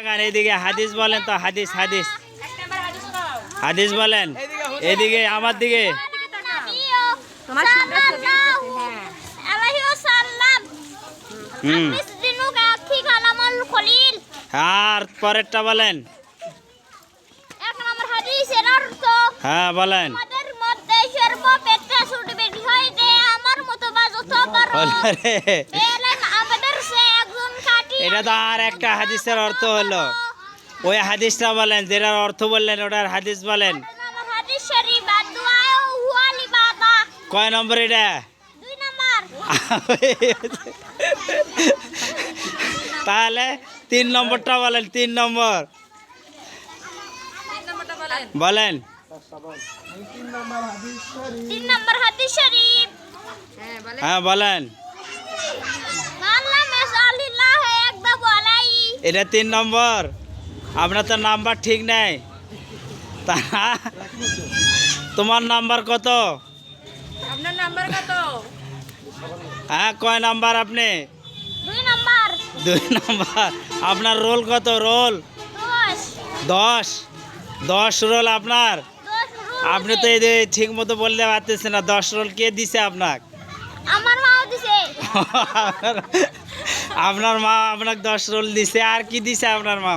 এদিকে হাদিস বলেন তো হাদিস হাদিস। হাদিস বলেন এদিকে আমার দিকে। খলিল। আর পরেরটা বলেন। এক নম্বর হাদিসের অর্থ হ্যাঁ বলেন। আমার মতো এটা তো আর একটা হাদিসের অর্থ হলো। ওই হাদিসটা বলেন যেটার অর্থ বললেন ওটার হাদিস বলেন। কয় নম্বর এটা? তাহলে তিন নম্বরটা বলেন তিন নম্বর। বলেন। হ্যাঁ বলেন। এটা তিন নম্বর। আপনার তো নাম্বার ঠিক নেই। তা তোমার নাম্বার কত? আপনার নাম্বার কত? হ্যাঁ কয় নাম্বার আপনি? দুই নম্বর। দুই নাম্বার। আপনার রোল কত? রোল? দশ। দশ? রোল আপনার? আপনি তো এই ঠিক মতো বলতে পারতেছেন না দশ রোল কে দিছে আপনার আমার মাও দিছে। আপনার মা আপনাকে দশ রোল দিছে আর কি দিছে আপনার মা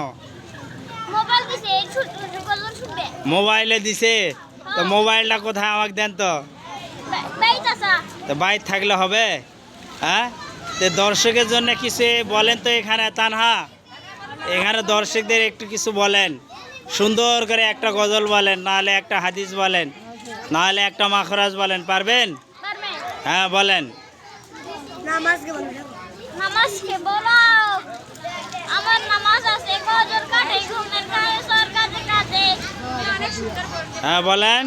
মোবাইল দিছে মোবাইলে তো মোবাইলটা কোথায় আমাকে দেন তো? তো বাইর থাকলে হবে? হ্যাঁ? তো দর্শকের জন্য কিছু বলেন তো এখানে তানহা। এখানে দর্শকদের একটু কিছু বলেন। সুন্দর করে একটা গজল বলেন নাহলে একটা হাদিস বলেন নাহলে একটা মাখরাজ বলেন পারবেন? হ্যাঁ বলেন। নামাজকে বলো। আমার নামাজ আছে কজন কাটে? ঘুমের গায়ে সরকার কাজে হ্যাঁ। বলেন।